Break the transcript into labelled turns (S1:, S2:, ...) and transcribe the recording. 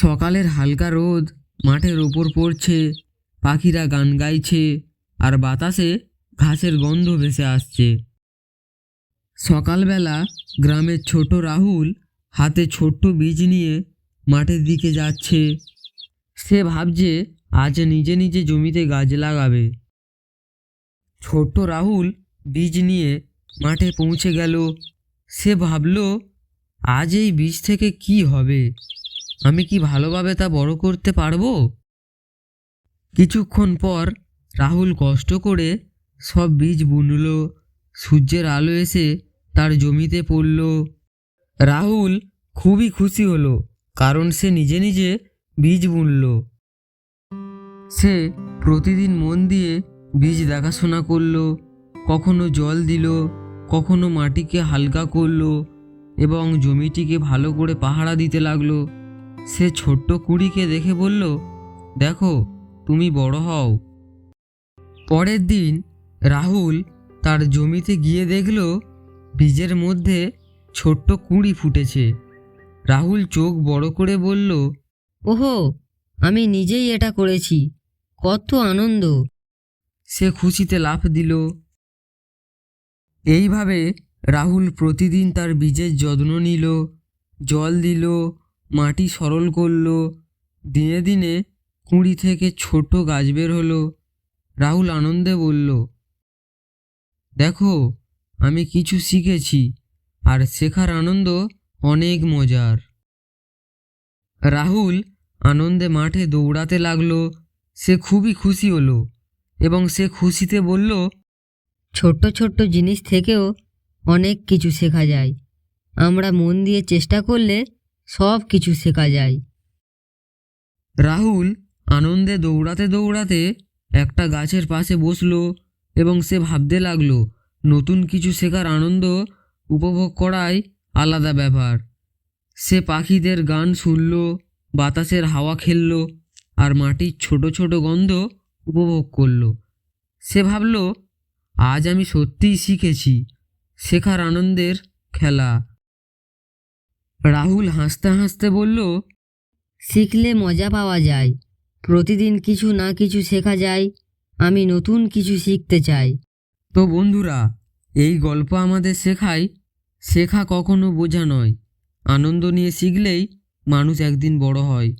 S1: সকালের হালকা রোদ, মাঠের ওপর পড়ছে, পাখিরা গান গাইছে, আর বাতাসে ঘাসের গন্ধ ভেসে আসছে। সকালবেলা গ্রামের ছোট রাহুল হাতে ছোট্ট বীজ নিয়ে মাঠের দিকে যাচ্ছে। সে ভাবছে, আজ নিজে নিজে জমিতে গাছ লাগাবে। ছোট্ট রাহুল বীজ নিয়ে মাঠে পৌঁছে গেল। সে ভাবল, আজ এই বীজ থেকে কি হবে? আমি কি ভালোভাবে তা বড় করতে পারব? কিছুক্ষণ পর রাহুল কষ্ট করে সব বীজ বুনল, সূর্যের আলো এসে তার জমিতে পড়ল। রাহুল খুবই খুশি হলো, কারণ সে নিজে নিজে বীজ বুনল। সে প্রতিদিন মন দিয়ে বীজ দেখাশোনা করল, কখনো জল দিল, কখনো মাটিকে হালকা করল এবং জমিটিকে ভালো করে পাহারা দিতে লাগল। সে ছোট্ট কুড়িকে দেখে বলল দেখো তুমি বড় হও। পরের দিন রাহুল তার জমিতে গিয়ে দেখল বীজের মধ্যে ছোট্ট কুঁড়ি ফুটেছে। রাহুল চোখ বড় করে বলল
S2: ওহো আমি নিজেই এটা করেছি। কত আনন্দ!
S1: সে খুশিতে লাফ দিল। এইভাবে রাহুল প্রতিদিন তার বীজের যত্ন নিল জল দিল মাটি সরল করল। দিনে দিনে কুঁড়ি থেকে ছোট গাছ বের হলো। রাহুল আনন্দে বলল, দেখো, আমি কিছু শিখেছি, আর শেখার আনন্দ অনেক মজার। রাহুল আনন্দে মাঠে দৌড়াতে লাগল। সে খুবই খুশি হলো এবং সে খুশিতে বলল,
S2: ছোট্ট ছোট্ট জিনিস থেকেও অনেক কিছু শেখা যায়। আমরা মন দিয়ে চেষ্টা করলে সব কিছু শেখা যায়।
S1: রাহুল আনন্দে দৌড়াতে দৌড়াতে একটা গাছের পাশে বসল এবং সে ভাবতে লাগল, নতুন কিছু শেখার আনন্দ উপভোগ করাই আলাদা ব্যাপার। সে পাখিদের গান শুনল, বাতাসের হাওয়া খেলল আর মাটির ছোট ছোট গন্ধ উপভোগ করল। সে ভাবল, আজ আমি সত্যিই শিখেছি, শেখার আনন্দের খেলা। রাহুল হাসতে হাসতে বলল
S2: শিখলে মজা পাওয়া যায়। প্রতিদিন কিছু না কিছু শেখা যায়। আমি নতুন কিছু শিখতে চাই।
S1: তো বন্ধুরা এই গল্প আমাদের শেখায় শেখা কখনো বোঝা নয়। আনন্দ নিয়ে শিখলেই মানুষ একদিন বড় হয়।